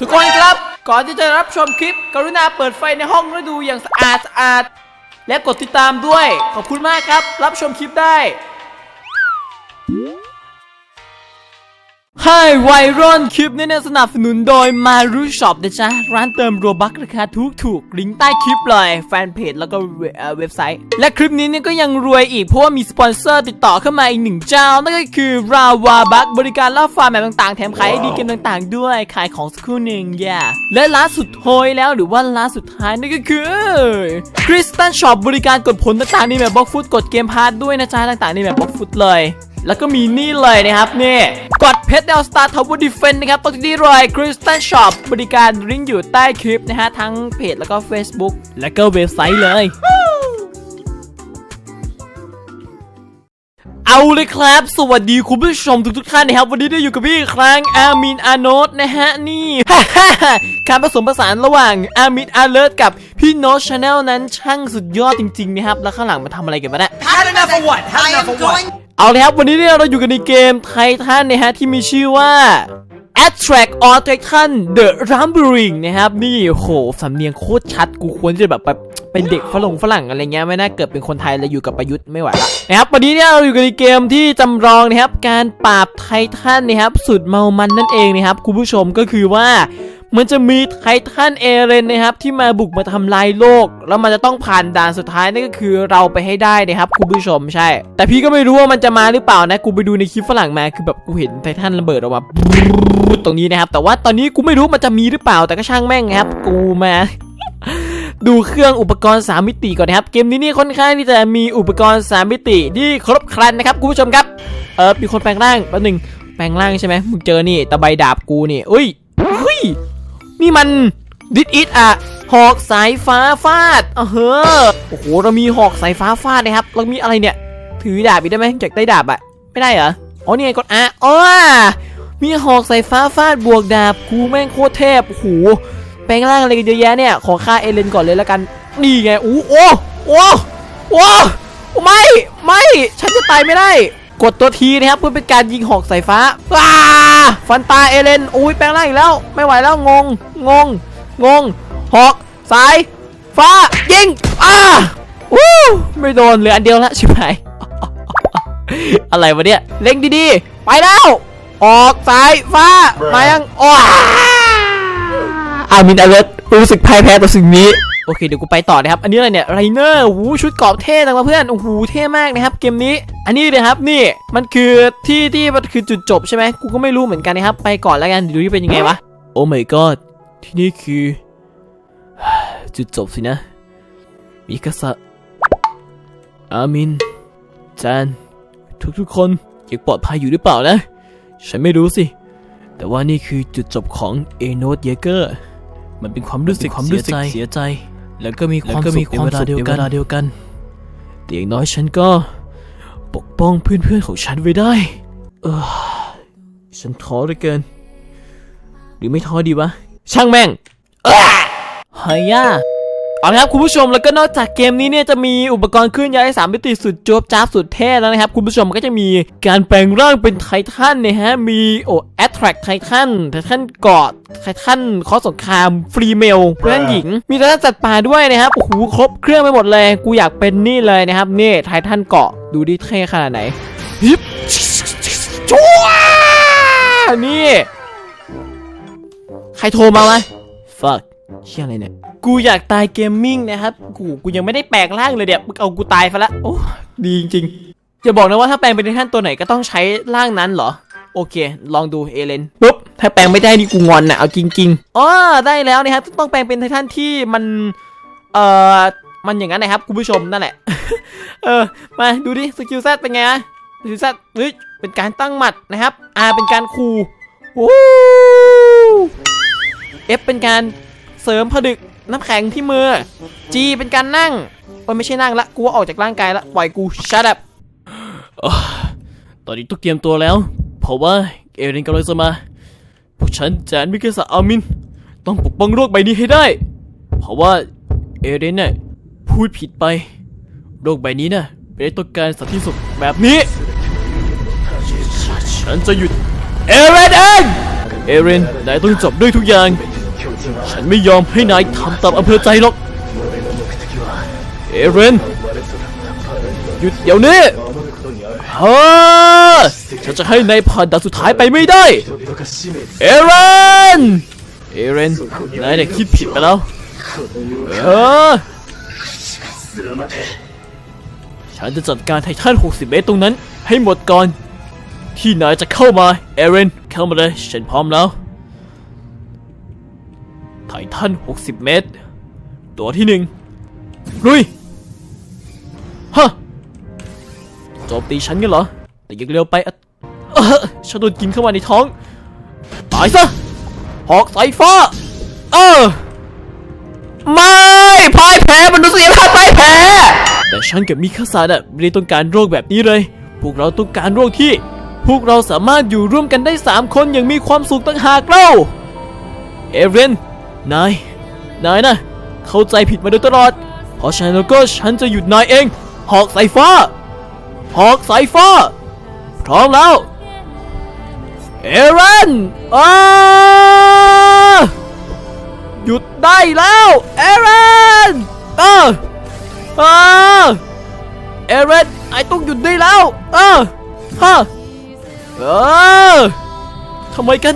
ทุกคนครับ ก่อนที่จะรับชมคลิป กรุณาเปิดไฟในห้องแล้วดูอย่างสะอาดสะอาด และกดติดตามด้วย ขอบคุณมากครับ รับชมคลิปได้ ให้ไวรอนคลิปนี้เนี่ยสนับสนุนโดยมารูช็อปนะจ๊ะ ร้านเติมโรบัคราคาถูกถูกลิงก์ใต้คลิปเลย แฟนเพจแล้วก็เว็บไซต์ และคลิปนี้เนี่ยก็ยังรวยอีก เพราะว่ามีสปอนเซอร์ติดต่อเข้ามาอีกหนึ่งเจ้า นั่นก็คือราวาบัคบริการล่าฟาร์มแบบต่างๆ แถมขายไอดีเกมต่างๆ ด้วย ขายของสักครู่หนึ่งอย่าและร้านสุดโหยแล้วหรือว่าร้านสุดท้ายนั่นก็คือคริสตันช็อปบริการกดผลต่างๆในแบบบล็อกฟุตกดเกมพาร์ทด้วยนะจ๊ะต่างๆในแบบบล็อกฟุตเลย แล้วก็มีนี่เลยนะครับนี่กดเพชรดาวสตาร์ทาวเวอร์ดิเฟนนะครับตรงที่เลยคริสตันช็อปบริการลิงก์อยู่ใต้คลิปนะฮะ ทั้งเพจแล้วก็ Facebook แล้วก็เว็บไซต์เลยเอาเลยครับ สวัสดีคุณผู้ชมทุกทุกท่านนะครับ วันนี้ได้อยู่กับพี่ครั้งอามินอาโนตนะฮะ นี่ การผสมผสานระหว่างอามินอาเลิร์กับพี่โนตชาแนลนั้นช่างสุดยอดจริง ๆ นะครับ แล้วข้างหลังมาทำอะไรกันวะเนี่ย Had enough of what? Had enough of what? เอาเลยครับ วันนี้เนี่ยเราอยู่กันในเกมไททันนะฮะ ที่มีชื่อว่า Attract or Titan The Rumbling นะครับ นี่โหสำเนียงโคตรชัดกูควรจะแบบแบบเป็นเด็กฝรั่งฝรั่งอะไรเงี้ยไม่น่าเกิดเป็นคนไทยเลยอยู่กับประยุทธ์ไม่ไหวละนะครับวันนี้เนี่ยเราอยู่กันในเกมที่จำลองนะครับการปราบไททันนะครับสุดเมามันนั่นเองนะครับคุณผู้ชมก็คือว่า มันจะมีไททันเอเรนนะครับที่มาบุกมาทำลายโลก แล้วมันจะต้องผ่านด่านสุดท้ายนั่นก็คือเราไปให้ได้นะครับคุณผู้ชมใช่ แต่พี่ก็ไม่รู้ว่ามันจะมาหรือเปล่านะกูไปดูในคลิปฝรั่งมาคือแบบกูเห็นไททันระเบิดออกมาตรงนี้นะครับแต่ว่าตอนนี้กูไม่รู้มันจะมีหรือเปล่าแต่ก็ช่างแม่งนะครับ กูมาดูเครื่องอุปกรณ์ 3 มิติก่อนนะครับ เกมนี้นี่ค่อนข้างที่จะมีอุปกรณ์ 3 มิติที่ครบครันนะครับคุณผู้ชมครับ เออมีคนแปลงร่างแป๊บหนึงแปลงร่างใช่ไหมมึงเจอนี่ตะไบดาบกูนี่เอ้ยเฮ้ย นี่มันดิดอิทอะหอกสายฟ้าฟาดเออเฮ้อโอ้โหเรามีหอกสายฟ้าฟาดนะครับเรามีอะไรเนี่ย ถือดาบอีกได้ไหมอยากได้ดาบอะไม่ได้เหรออ๋อนี่ไงกดอะอ๋อมีหอกสายฟ้าฟาดบวกดาบกูแม่งโคตรเทพโอ้โหแปลงร่างอะไรกันเยอะแยะเนี่ยขอฆ่าเอเลนก่อนเลยแล้วกันนี่ไงอู้โอ้โอ้โอ้ไม่ไม่ฉันจะตายไม่ได้ กดตัวทีนะครับเพื่อเป็นการยิงหอกสายฟ้าว้าฟันตาเอเลนอุ้ยแปลงร่างอีกแล้ว ไม่ไหวแล้วงงงงงงหอกสายฟ้ายิงอ้าวู้ไม่โดนเหลืออันเดียวละชิบหายอะไรวะเนี่ยเล็งดีๆ ไปแล้ว ออกสายฟ้ามายังอ้าอามินอเลิร์รู้สึกพ่ายแพ้ต่อสิ่งนี้ โอเคเดี๋ยวกูไปต่อนะครับ อันนี้อะไรเนี่ยไรเนอร์หูชุดเกราะเท่จังวะเพื่อนโอ้โหเท่มากนะครับ เกมนี้ อันนี้เลยครับนี่มันคือที่ที่มันคือจุดจบใช่ไหมกูก็ไม่รู้เหมือนกันนะครับ ไปก่อนแล้วกันเดี๋ยวดูที่เป็นยังไงวะโอ้ my god ที่นี่คือ จุดจบสินะมิคาสะอามินจานทุกๆคนยังปลอดภัยอยู่หรือเปล่านะ ฉันไม่รู้สิ แต่ว่านี่คือจุดจบของเอโนดเยเกอร์มันเป็นความรู้สึกความรู้สึกเสียใจ แล้วก็มีความสุขในเวลาเดียวกันเดียวกันแต่อย่างน้อยฉันก็ปกป้องเพื่อนๆของฉันไว้ได้ เออ ฉันท้อเหลือเกิน หรือไม่ท้อดีวะ ช่างแม่งเออเฮีย เอาละครับคุณผู้ชมแล้วก็นอกจากเกมนี้เนี่ยจะมีอุปกรณ์เคลื่อนย้ายสามมิติสุดโจ๊บจ้าสุดเท่แล้วนะครับ คุณผู้ชมก็จะมีการแปลงร่างเป็นไททันเนี่ยฮะมีโอ้แอตแทรกไททันไททันเกาะไททันข้อสงครามฟรีเมลเพื่อนหญิง มีไททันจัดป่าด้วยนะครับโอ้โหครบเครื่องไปหมดเลย กูอยากเป็นนี่เลยนะครับนี่ไททันเกาะดูดิเท่ขนาดไหนฮิปชัวนี่ ใครโทรมาวะ fuck เชี่ยอะไรเนี่ย กูอยากตายเกมมิ่งนะครับ กูกูยังไม่ได้แปลงร่างเลยเดี๋ยวมึงเอากูตายไปละโอ้ดีจริงๆอย่าบอกนะว่าถ้าแปลงเป็นททันตัวไหนก็ต้องใช้ร่างนั้นเหรอ โอเค ลองดูเอเลนปุ๊บถ้าแปลงไม่ได้นี่กูงอนนะเอาจริงๆอ๋อได้แล้วนะครับต้องแปลงเป็นไททันที่มันเอ่อมันอย่างนั้นนะครับคุณผู้ชมนั่นแหละ เออมาดูดิสกิลแซเป็นไงอะสกิลแซเฮ้ยเป็นการตั้งหมัดนะครับ R เป็นการคูวู้ F เป็นการเสริมผดึก น้ำแข็งที่มือ G เป็นการนั่งโอ้ยไม่ใช่นั่งละ กูว่าออกจากร่างกายละ ปล่อยกู shut up ตอนนี้ต้องเตรียมตัวแล้ว เพราะว่าเอเรนกำลังจะมา พวกฉันแจนมิเกสอามิน ต้องปกป้องโรคใบนี้ให้ได้ เพราะว่าเอเรนเนี่ยพูดผิดไปโรคใบนี้น่ะไม่ได้ต้องการสันติสุขแบบนี้ ฉันจะหยุดเอเรนเอง เอเรนนายต้องจบด้วยทุกอย่าง ฉันไม่ยอมให้นายทำตามอำเภอใจหรอก เอเรนหยุดเดี๋ยวนี้ฮ่าฉันจะให้นายผ่านด่านสุดท้ายไปไม่ได้ เอเรนเอเรนนายเนี่ยคิดผิดไปแล้วเออฉันจะจัดการไททัน60 เมตรตรงนั้น ให้หมดก่อน ที่นายจะเข้ามา เอเรนเข้ามาเลย ฉันพร้อมแล้ว ททัน60 เมตร ตัวที่หนึ่งลุยฮะโจมตีฉันกันเหรอ แต่ยังเร็วไปเออฉันโดนกินเข้ามาในท้อง ตายซะ หอกสายฟ้า เออ ไม่พ่ายแพ้มนุษยชาติพ่ายแพ้ แต่ฉันกับมิคาซาดะไม่ได้ต้องการโรคแบบนี้เลย พวกเราต้องการโรคที่ พวกเราสามารถอยู่ร่วมกันได้ 3 คนอย่างมีความสุขต่างหากเล่า เอเรน นาย นายนะ เข้าใจผิดมาโดยตลอด เพราะฉะนั้นก็ฉันจะหยุดนายเอง หอกสายฟ้า หอกสายฟ้า พร้อมแล้ว เอเรนอ้าหยุดได้แล้ว เอเรนเออเออเอเรนไอต้องหยุดได้แล้ว เออฮะเออทำไมกัน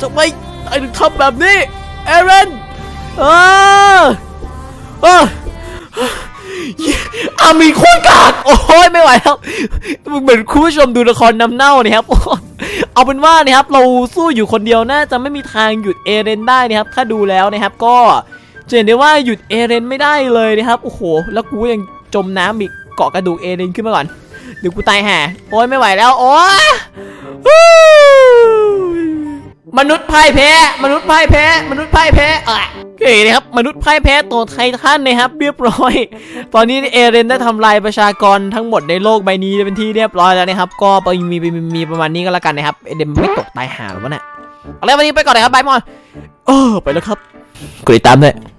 ทำไมไอถึงทำแบบนี้ เอเรนเออเอออามีโคตรกากโอ้ยไม่ไหวแล้วเหมือนคุณผู้ชมดูละครน้ำเน่าเนี่ยครับเอาเป็นว่านะครับเราสู้อยู่คนเดียวน่าจะไม่มีทางหยุดเอเรนได้นะครับถ้าดูแล้วนะครับก็จะเห็นได้ว่าหยุดเอเรนไม่ได้เลยนะครับโอ้โหแล้วกูยังจมน้ำอีกเกาะกระดูกเอเรนขึ้นมาก่อนเดี๋ยวกูตายห่โอ้ยไม่ไหวแล้วโอ้ย มนุษย์พ่ายแพ้ มนุษย์พ่ายแพ้ มนุษย์พ่ายแพ้อะโอเคนะครับ มนุษย์พ่ายแพ้ตัวไททันนะครับ เรียบร้อย ตอนนี้เอเรนได้ทำลายประชากรทั้งหมดในโลกใบนี้เป็นที่เรียบร้อยแล้วนะครับ ก็ไปมีมีประมาณนี้ก็แล้วกันนะครับ เอเดนไม่ตกตายหาหรอวะเนี่ยเอาละวันนี้ไปก่อนเลยครับบายมอนเออไปแล้วครับกดติดตามด้วย